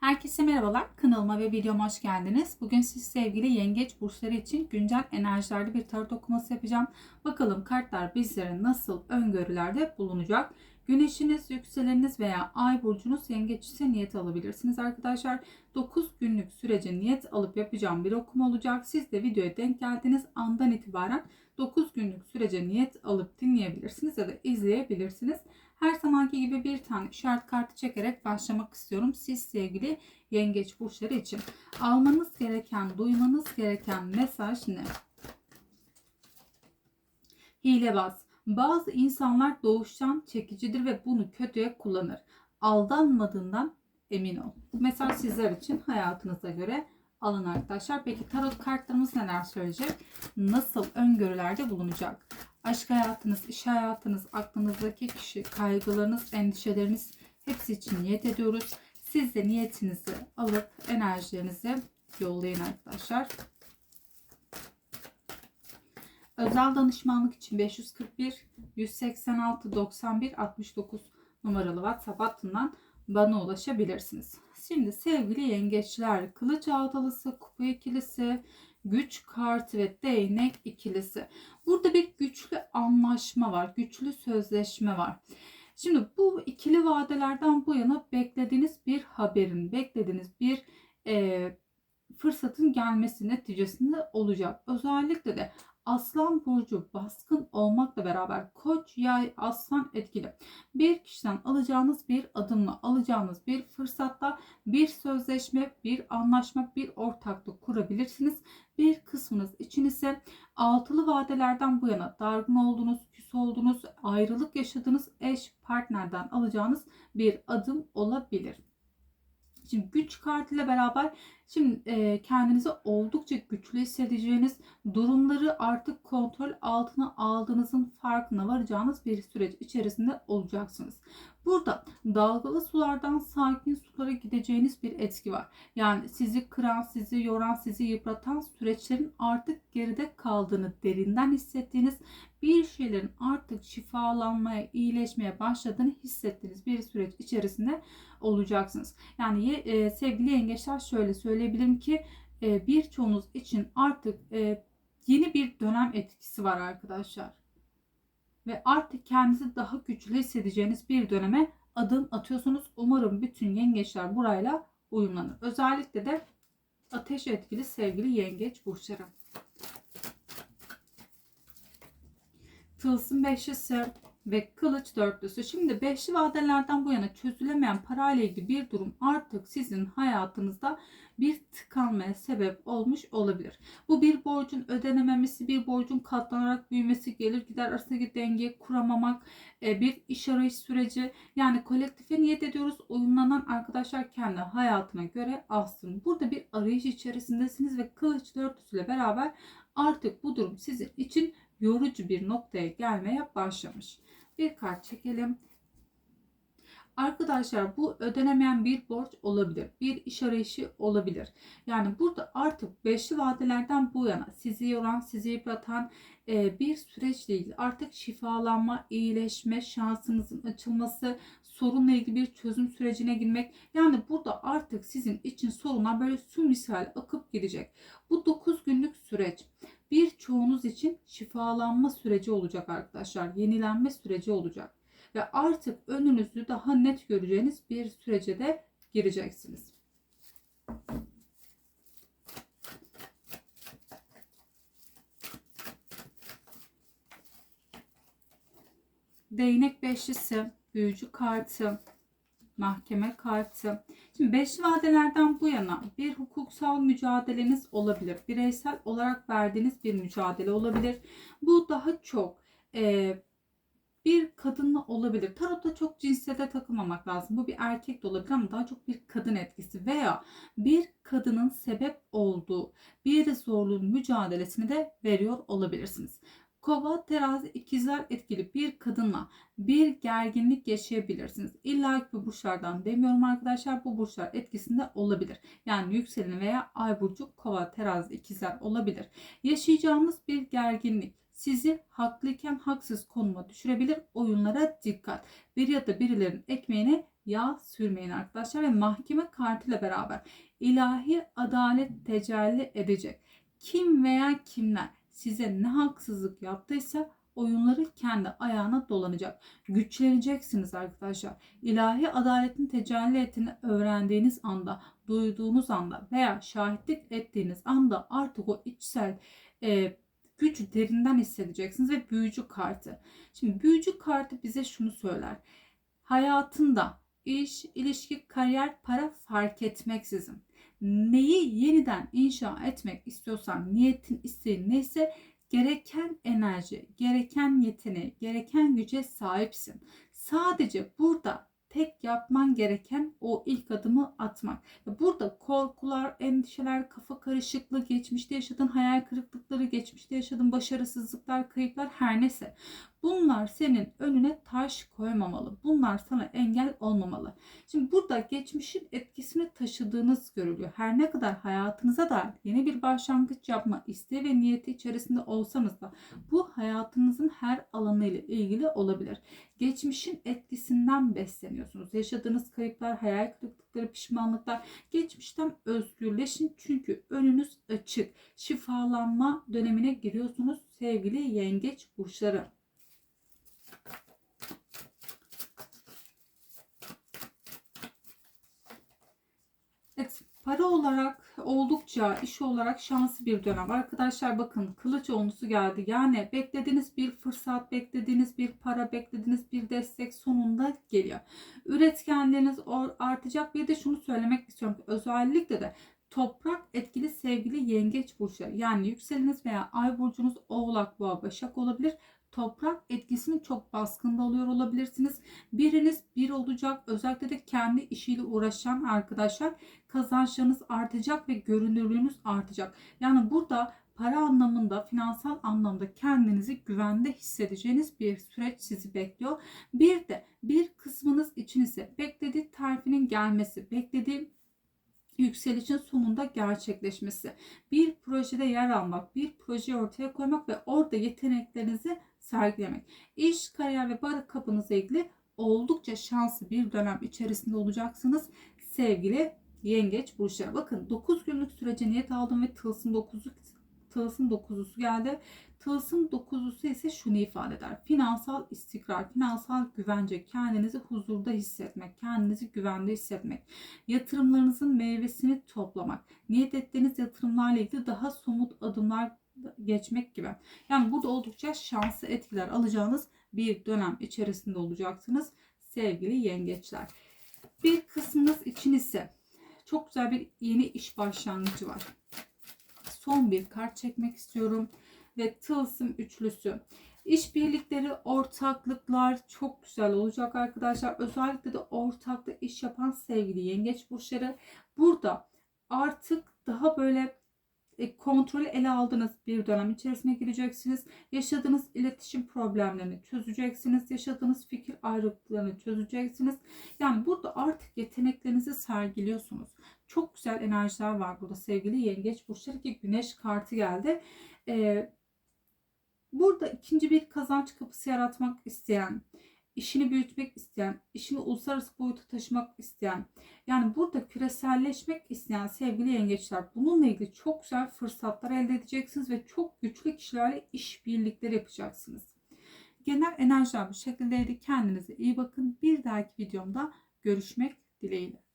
Herkese merhabalar. Kanalıma ve videoma hoş geldiniz. Bugün siz sevgili yengeç burçları için güncel enerjilerde bir tarot okuması yapacağım. Bakalım kartlar bizlere nasıl öngörülerde bulunacak. Güneşiniz, yükseleniniz veya ay burcunuz yengeç ise niyet alabilirsiniz arkadaşlar. 9 günlük sürece niyet alıp yapacağım bir okuma olacak. Siz de videoya denk geldiğiniz andan itibaren 9 günlük sürece niyet alıp dinleyebilirsiniz ya da izleyebilirsiniz. Her zamanki gibi bir tane işaret kartı çekerek başlamak istiyorum. Siz sevgili yengeç burçları için. Almanız gereken, duymanız gereken mesaj ne? Hilebaz. Bazı insanlar doğuştan çekicidir ve bunu kötüye kullanır. Aldanmadığından emin ol. Bu mesaj sizler için hayatınıza göre alın arkadaşlar. Peki tarot kartlarımız neler söyleyecek? Nasıl öngörülerde bulunacak? Aşk hayatınız, iş hayatınız, aklınızdaki kişi, kaygılarınız, endişeleriniz hepsi için niyet ediyoruz. Siz de niyetinizi alıp enerjilerinizi yollayın arkadaşlar. Özel danışmanlık için 541 186 91 69 numaralı WhatsApp hattından bana ulaşabilirsiniz. Şimdi sevgili yengeçler, kılıç ağdalısı, kupa ikilisi, güç kartı ve değnek ikilisi. Burada bir güçlü anlaşma var, güçlü sözleşme var. Şimdi bu ikili vadelerden bu yana beklediğiniz bir haberin, beklediğiniz bir e, fırsatın gelmesi neticesinde olacak. Özellikle de Aslan burcu baskın olmakla beraber koç, yay, aslan etkili. Bir kişiden alacağınız bir adımla, alacağınız bir fırsatla bir sözleşme, bir anlaşma, bir ortaklık kurabilirsiniz. Bir kısmınız için ise altılı vadelerden bu yana dargın olduğunuz, küs olduğunuz, ayrılık yaşadığınız eş partnerden alacağınız bir adım olabilir. Şimdi güç kartıyla beraber şimdi e, kendinizi oldukça güçlü hissedeceğiniz durumları artık kontrol altına aldığınızın farkına varacağınız bir süreç içerisinde olacaksınız. Burada dalgalı sulardan sakin sulara gideceğiniz bir etki var. Yani sizi kıran, sizi yoran, sizi yıpratan süreçlerin artık geride kaldığını derinden hissettiğiniz bir şeylerin artık şifalanmaya, iyileşmeye başladığını hissettiğiniz bir süreç içerisinde olacaksınız. Yani e, sevgili yengeçler şöyle söyleyebilirim ki e, birçoğunuz için artık e, yeni bir dönem etkisi var arkadaşlar. Ve artık kendinizi daha güçlü hissedeceğiniz bir döneme adım atıyorsunuz. Umarım bütün yengeçler burayla uyumlanır. Özellikle de ateş etkili sevgili yengeç burçları. Tılsım beşlisi ve kılıç dörtlüsü. Şimdi beşli vadelerden bu yana çözülemeyen parayla ilgili bir durum artık sizin hayatınızda bir tıkanmaya sebep olmuş olabilir. Bu bir borcun ödenememesi, bir borcun katlanarak büyümesi, gelir gider arasındaki dengeyi kuramamak, e, bir iş arayış süreci. Yani kolektife niyet ediyoruz. Uyumlanan arkadaşlar kendi hayatına göre alsın. Burada bir arayış içerisindesiniz ve kılıç dörtlüsüyle beraber artık bu durum sizin için yorucu bir noktaya gelmeye başlamış. Bir kart çekelim. Arkadaşlar bu ödenemeyen bir borç olabilir. Bir iş arayışı olabilir. Yani burada artık beşli vadelerden bu yana sizi yoran, sizi yıpratan e, bir süreçle ilgili artık şifalanma, iyileşme, şansınızın açılması, sorunla ilgili bir çözüm sürecine girmek. Yani burada artık sizin için sorunlar böyle su misal akıp gidecek. Bu 9 günlük süreç birçoğunuz için şifalanma süreci olacak arkadaşlar. Yenilenme süreci olacak. Ve artık önünüzü daha net göreceğiniz bir sürece de gireceksiniz. Değnek beşlisi, büyücü kartı, mahkeme kartı. Şimdi beş vadelerden bu yana bir hukuksal mücadeleniz olabilir. Bireysel olarak verdiğiniz bir mücadele olabilir. Bu daha çok e, bir kadınla olabilir. Tarotta çok cinsiyete takılmamak lazım. Bu bir erkek de olabilir ama daha çok bir kadın etkisi veya bir kadının sebep olduğu bir zorluğun mücadelesini de veriyor olabilirsiniz. Kova, terazi, ikizler etkili bir kadınla bir gerginlik yaşayabilirsiniz. İlla ki bu burçlardan demiyorum arkadaşlar. Bu burçlar etkisinde olabilir. Yani yükselen veya ay burcu kova, terazi, ikizler olabilir. Yaşayacağınız bir gerginlik sizi haklıyken haksız konuma düşürebilir. Oyunlara dikkat. Bir ya da birilerinin ekmeğine yağ sürmeyin arkadaşlar ve mahkeme kartıyla beraber ilahi adalet tecelli edecek. Kim veya kimler size ne haksızlık yaptıysa oyunları kendi ayağına dolanacak. Güçleneceksiniz arkadaşlar. İlahi adaletin tecelli ettiğini öğrendiğiniz anda, duyduğunuz anda veya şahitlik ettiğiniz anda artık o içsel e, gücü derinden hissedeceksiniz ve büyücü kartı. Şimdi büyücü kartı bize şunu söyler. Hayatında iş, ilişki, kariyer, para fark etmeksizin neyi yeniden inşa etmek istiyorsan, niyetin, isteğin neyse gereken enerji, gereken yeteneği, gereken güce sahipsin. Sadece burada tek yapman gereken o ilk adımı atmak. Burada korkular, endişeler, kafa karışıklığı, geçmişte yaşadığın hayal kırıklıkları, geçmişte yaşadığın başarısızlıklar, kayıplar her neyse. Bunlar senin önüne taş koymamalı. Bunlar sana engel olmamalı. Şimdi burada geçmişin etkisini taşıdığınız görülüyor. Her ne kadar hayatınıza da yeni bir başlangıç yapma isteği ve niyeti içerisinde olsanız da bu hayatınızın her alanı ile ilgili olabilir. Geçmişin etkisinden besleniyorsunuz. Yaşadığınız kayıplar, hayal kırıklıkları, pişmanlıklar. Geçmişten özgürleşin çünkü önünüz açık. Şifalanma dönemine giriyorsunuz sevgili yengeç burçları. Para olarak oldukça iş olarak şanslı bir dönem. Arkadaşlar bakın kılıç onlusu geldi. Yani beklediğiniz bir fırsat, beklediğiniz bir para, beklediğiniz bir destek sonunda geliyor. Üretkenliğiniz artacak. Bir de şunu söylemek istiyorum. Özellikle de toprak etkili sevgili yengeç burçları yani yükseliniz veya ay burcunuz oğlak boğa başak olabilir toprak etkisini çok baskında oluyor olabilirsiniz. Biriniz bir olacak. Özellikle de kendi işiyle uğraşan arkadaşlar kazançlarınız artacak ve görünürlüğünüz artacak. Yani burada para anlamında, finansal anlamda kendinizi güvende hissedeceğiniz bir süreç sizi bekliyor. Bir de bir kısmınız için ise beklediği terfinin gelmesi, beklediği yükselişin sonunda gerçekleşmesi. Bir projede yer almak, bir projeyi ortaya koymak ve orada yeteneklerinizi sergilemek. İş, kariyer ve para kapınızla ilgili oldukça şanslı bir dönem içerisinde olacaksınız. Sevgili yengeç burçları. Bakın 9 günlük sürece niyet aldım ve tılsım 9'u tılsım 9'lusu geldi. Tılsım 9'lusu ise şunu ifade eder. Finansal istikrar, finansal güvence, kendinizi huzurda hissetmek, kendinizi güvende hissetmek, yatırımlarınızın meyvesini toplamak, niyet ettiğiniz yatırımlarla ilgili daha somut adımlar geçmek gibi. Yani burada oldukça şanslı etkiler alacağınız bir dönem içerisinde olacaksınız sevgili yengeçler. Bir kısmınız için ise çok güzel bir yeni iş başlangıcı var. Son bir kart çekmek istiyorum ve tılsım üçlüsü. İşbirlikleri, ortaklıklar çok güzel olacak arkadaşlar. Özellikle de ortaklı iş yapan sevgili yengeç burçları burada artık daha böyle e, kontrolü ele aldığınız bir dönem içerisine gireceksiniz. Yaşadığınız iletişim problemlerini çözeceksiniz. Yaşadığınız fikir ayrılıklarını çözeceksiniz. Yani burada artık yeteneklerinizi sergiliyorsunuz. Çok güzel enerjiler var burada sevgili yengeç burçları ki güneş kartı geldi. Ee, burada ikinci bir kazanç kapısı yaratmak isteyen, işini büyütmek isteyen, işini uluslararası boyuta taşımak isteyen, yani burada küreselleşmek isteyen sevgili yengeçler bununla ilgili çok güzel fırsatlar elde edeceksiniz ve çok güçlü kişilerle işbirlikleri yapacaksınız. Genel enerjiler bu şekildeydi. Kendinize iyi bakın. Bir dahaki videomda görüşmek dileğiyle.